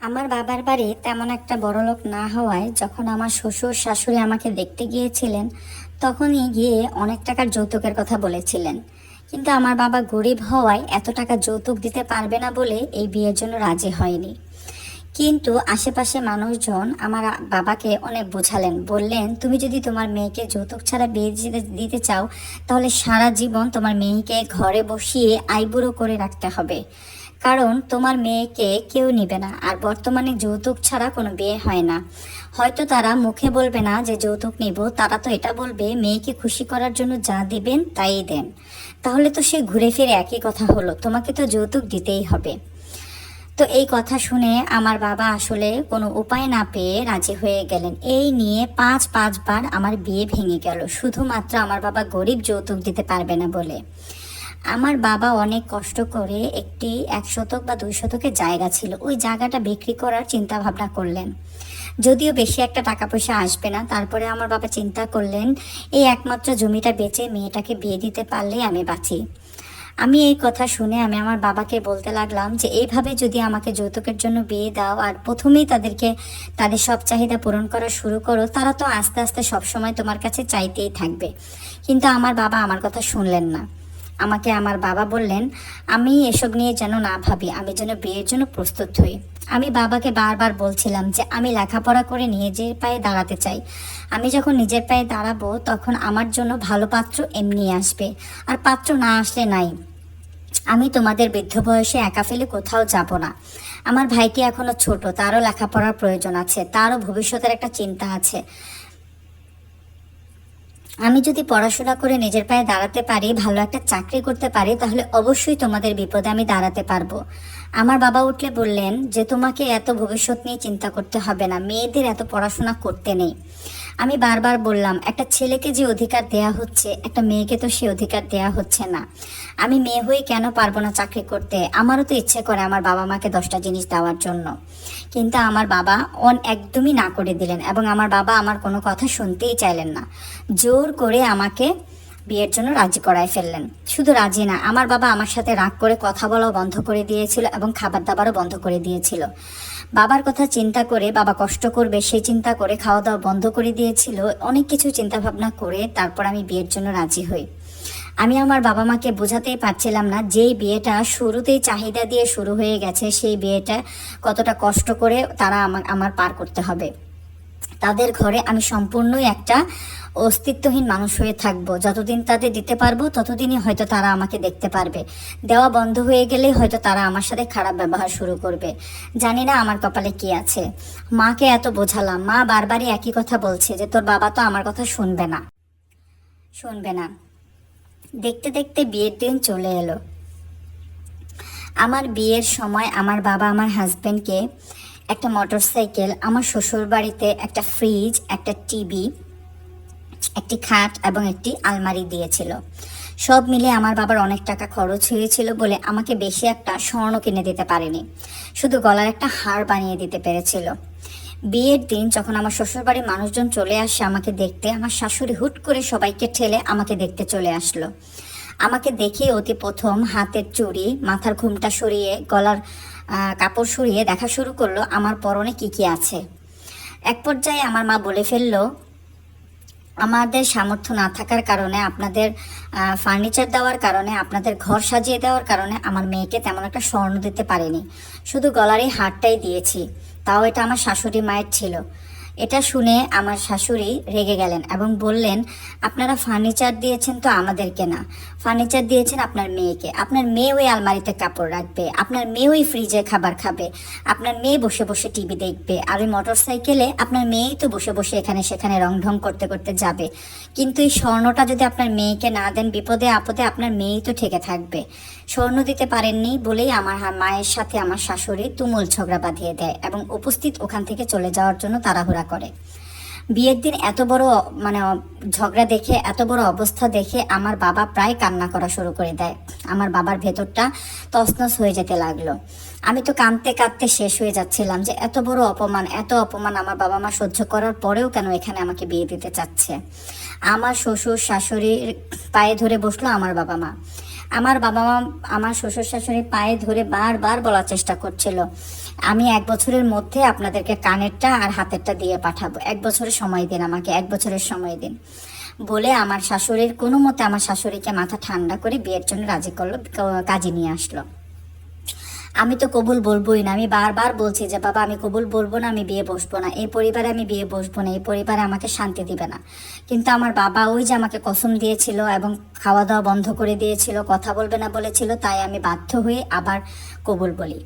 আমার বাবার বাড়ি তেমন একটা বড়লোক না হওয়ায় যখন আমার শ্বশুর শাশুড়ি আমাকে দেখতে গিয়েছিলেন, তখনই গিয়ে অনেক টাকার যৌতুকের কথা বলেছিলেন। কিন্তু আমার বাবা গরিব হওয়ায় এত টাকা যৌতুক দিতে পারবে না বলে এই বিয়ের জন্য রাজি হয়নি। কিন্তু আশেপাশে মানুষজন আমার বাবাকে অনেক বোঝালেন, বললেন, তুমি যদি তোমার মেয়েকে যৌতুক ছাড়া বিয়ে দিতে চাও, তাহলে সারা জীবন তোমার মেয়েকে ঘরে বসিয়ে আইবুড়ো করে রাখতে হবে। কারণ তোমার মেয়েকে কেউ নিবে না, আর বর্তমানে যৌতুক ছাড়া কোনো বিয়ে হয় না। হয়তো তারা মুখে বলবে না যে যৌতুক নিব, তারা তো এটা বলবে, মেয়েকে খুশি করার জন্য যা দিবেন তাই দেন। তাহলে তো সে ঘুরে ফিরে একই কথা হলো, তোমাকে তো যৌতুক দিতেই হবে। তো এই কথা শুনে আমার বাবা আসলে কোনো উপায় না পেয়ে রাজি হয়ে গেলেন। এই নিয়ে পাঁচ পাঁচবার আমার বিয়ে ভেঙে গেল, শুধুমাত্র আমার বাবা গরিব যৌতুক দিতে পারবে না বলে। আমার বাবা অনেক কষ্ট করে একটি এক শতক বা দুই শতকের জায়গা ছিল। ওই জায়গাটা বিক্রি করার চিন্তা ভাবনা করলেন। যদিও বেশি একটা টাকা পয়সা আসবে না, তারপরে আমার বাবা চিন্তা করলেন, এই একমাত্র জমিটা বেচে মেয়েটাকে বিয়ে দিতে পারলে আমি বাঁচি। আমি এই কথা শুনে আমি আমার বাবাকে বলতে লাগলাম যে, এইভাবে যদি আমাকে যৌতুকের জন্য বিয়ে দাও আর প্রথমেই তাদেরকে তাদের সব চাহিদা পূরণ করা শুরু করো, তারা তো আস্তে আস্তে সবসময় তোমার কাছে চাইতেই থাকবে। কিন্তু আমার বাবা আমার কথা শুনলেন না। আমাকে আমার বাবা বললেন, আমি এসব নিয়ে যেন না ভাবি, আমি যেন বিয়ের জন্য প্রস্তুত হই। আমি বাবাকে বারবার বলছিলাম যে, আমি লেখাপড়া করে নিজের পায়ে দাঁড়াতে চাই। আমি যখন নিজের পায়ে দাঁড়াবো, তখন আমার জন্য ভালো পাত্র এমনি আসবে, আর পাত্র না আসলে নাই। আমি তোমাদের বৃদ্ধ বয়সে একা ফেলে কোথাও যাব না। আমার ভাইটি এখনও ছোট, তারও লেখাপড়ার প্রয়োজন আছে, তারও ভবিষ্যতের একটা চিন্তা আছে। আমি যদি পড়াশোনা করে নিজের পায়ে দাঁড়াতে পারি, ভালো একটা চাকরি করতে পারি, তাহলে অবশ্যই তোমাদের বিপদে আমি দাঁড়াতে পারব। আমার বাবা উঠলে বললেন যে, তোমাকে এত ভবিষ্যৎ নিয়ে চিন্তা করতে হবে না। মেয়েদের এত পড়াশোনা করতে নেই। আমি বারবার বললাম, একটা ছেলেকে যে অধিকার দেয়া হচ্ছে, একটা মেয়েকে তো সে অধিকার দেয়া হচ্ছে না। আমি মেয়ে হয়ে কেন পারব না চাকরি করতে? আমারও তো ইচ্ছে করে আমার বাবা মাকে দশটা জিনিস দেওয়ার জন্য। কিন্তু আমার বাবা অন একদমই না করে দিলেন এবং আমার বাবা আমার কোনো কথা শুনতেই চাইলেন না। জোর করে আমাকে বিয়ের জন্য রাজি করায় ফেললেন। শুধু রাজি না, আমার বাবা আমার সাথে রাগ করে কথা বলাও বন্ধ করে দিয়েছিল এবং খাবার দাবারও বন্ধ করে দিয়েছিল। বাবার কথা চিন্তা করে বাবা কষ্ট করবে, সেই চিন্তা করে খাওয়া দাওয়া বন্ধ করে দিয়েছিল। অনেক কিছু চিন্তা ভাবনা করে তারপর আমি বিয়ের জন্য রাজি হই। আমি আমার বাবা মাকে বোঝাতেই পারছিলাম না যেই বিয়েটা শুরুতেই চাহিদা দিয়ে শুরু হয়ে গেছে, সেই বিয়েটা কতটা কষ্ট করে তারা আমার আমার পার করতে হবে। তাদের ঘরে আমি সম্পূর্ণই একটা অস্তিত্বহীন মানুষ হয়ে থাকব। যতদিন তাদের দিতে পারব, ততদিনই হয়তো তারা আমাকে দেখতে পারবে। দেওয়া বন্ধ হয়ে গেলে হয়তো তারা আমার সাথে খারাপ ব্যবহার শুরু করবে। জানি না আমার কপালে কি আছে। মাকে এত বোঝালাম। মা বারবারই একই কথা বলছে যে, তোর বাবা তো আমার কথা শুনবে না। শুনবে না। দেখতে দেখতে বিয়ের দিন চলে এলো। আমার বিয়ের সময় আমার বাবা আমার হাজব্যান্ডকে একটা মোটরসাইকেল আমার শ্বশুর বাড়িতে একটা ফ্রিজ একটা টিভি একটি খাট এবং একটি আলমারি দিয়েছিল। সব মিলে আমার বাবার অনেক টাকা খরচ হয়েছিল বলে আমাকে বেশি একটা স্বর্ণ কিনে দিতে পারেনি। শুধু গলার একটা হার বানিয়ে দিতে পেরেছিল। বিয়ের দিন যখন আমার শ্বশুরবাড়ির মানুষজন চলে আসে আমাকে দেখতে, আমার শাশুড়ি হুট করে সবাইকে ঠেলে আমাকে দেখতে চলে আসলো। আমাকে দেখে অতি প্রথম হাতের চুড়ি, মাথার ঘুমটা সরিয়ে, গলার কাপড় সরিয়ে দেখা শুরু করল আমার পরনে কি কি আছে। এক পর্যায়ে আমার মা বলে ফেলল আমাদের সামর্থ্য না থাকার কারণে, আপনাদের ফার্নিচার দেওয়ার কারণে, আপনাদের ঘর সাজিয়ে দেওয়ার কারণে আমার মেয়েকে তেমন একটা স্বর্ণ দিতে পারিনি। শুধু গলারই হারটাই দিয়েছি। তাও এটা আমার শাশুড়ি মায়ের ছিল। এটা শুনে আমার শাশুড়ি রেগে গেলেন এবং বললেন, আপনারা ফার্নিচার দিয়েছেন তো আমাদেরকে না। ফার্নিচার দিয়েছেন আপনার মেয়েকে। আপনার মেয়ে ওই আলমারিতে কাপড় রাখবে। আপনার মেয়ে ওই ফ্রিজে খাবার খাবে। আপনার মেয়ে বসে বসে টিভি দেখবে। আর ওই মোটর সাইকেলে আপনার মেয়েই তো বসে বসে এখানে সেখানে রং ঢং করতে করতে যাবে। কিন্তু এই স্বর্ণটা যদি আপনার মেয়েকে না দেন, বিপদে আপদে আপনার মেয়েই তো ঠেকে থাকবে। স্বর্ণ দিতে পারেননি বলেই আমার মায়ের সাথে আমার শাশুড়ি তুমুল ঝগড়া বাঁধিয়ে দেয় এবং উপস্থিত ওখান থেকে চলে যাওয়ার জন্য তাড়াহুড়া করে। বিয়ের দিন এত বড় মানে ঝগড়া দেখে, এত বড় অবস্থা দেখে আমার বাবা প্রায় কান্না করা শুরু করে দেয়। আমার বাবার ভেতরটা তছনছ হয়ে যেতে লাগল। আমি তো কাঁদতে কাঁদতে শেষ হয়ে যাচ্ছিলাম যে, এত বড় অপমান, এত অপমান আমার বাবা মা সহ্য করার পরেও কেন এখানে আমাকে বিয়ে দিতে চাচ্ছে? আমার শ্বশুর, শাশুড়ির পায়ে ধরে বসল আমার বাবা মা। আমার বাবা মা আমার শ্বশুর শাশুড়ি পায়ে ধরে বারবার বলার চেষ্টা করছিল। আমি এক বছরের মধ্যে আপনাদেরকে কানেরটা আর হাতেরটা দিয়ে পাঠাবো। এক বছরের সময় দিন আমাকে, এক বছরের সময় দিন। বলে আমার শাশুড়ির কোনো মতে আমার শাশুড়িকে মাথা ঠান্ডা করে বিয়ের জন্য রাজি করল কাজে নিয়ে আসলো। আমি তো কবুল বলবোই না। আমি বারবার বলছি যে, বাবা, আমি কবুল বলব না, আমি বিয়ে বসবো না। এই পরিবারে আমি বিয়ে বসবো না। এই পরিবারে আমাকে শান্তি দিবে না। কিন্তু আমার বাবা ওই যে আমাকে কসম দিয়েছিল এবং খাওয়া দাওয়া বন্ধ করে দিয়েছিল, কথা বলবে না বলেছিল, তাই আমি বাধ্য হয়ে আবার কবুল বলি।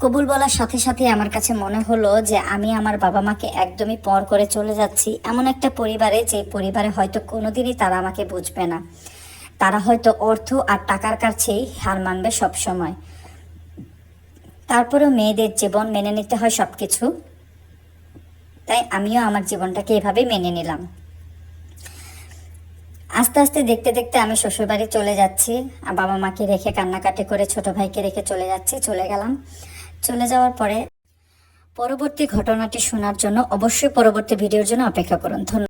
কবুল বলার সাথে সাথে আমার কাছে মনে হলো যে, আমি আমার বাবা মাকে একদমই পর করে চলে যাচ্ছি। এমন একটা পরিবারে, যে পরিবারে হয়তো কোনোদিনই তারা আমাকে বুঝবে না। তারা হয়তো অর্থ আর টাকার কাছেই হার মানবে সব সময় তারপরেও মেয়েদের জীবন মেনে নিতে হয় সব কিছু তাই আমিও আমার জীবনটাকে এভাবেই মেনে নিলাম। আস্তে আস্তে দেখতে দেখতে আমি শ্বশুরবাড়ি চলে যাচ্ছি। বাবা মাকে রেখে কান্নাকাটি করে ছোট ভাইকে রেখে চলে যাচ্ছি, চলে গেলাম। চলে যাওয়ার পরে পরবর্তী ঘটনাটি শোনার জন্য অবশ্যই পরবর্তী ভিডিওর জন্য অপেক্ষা করুন। ধন্যবাদ।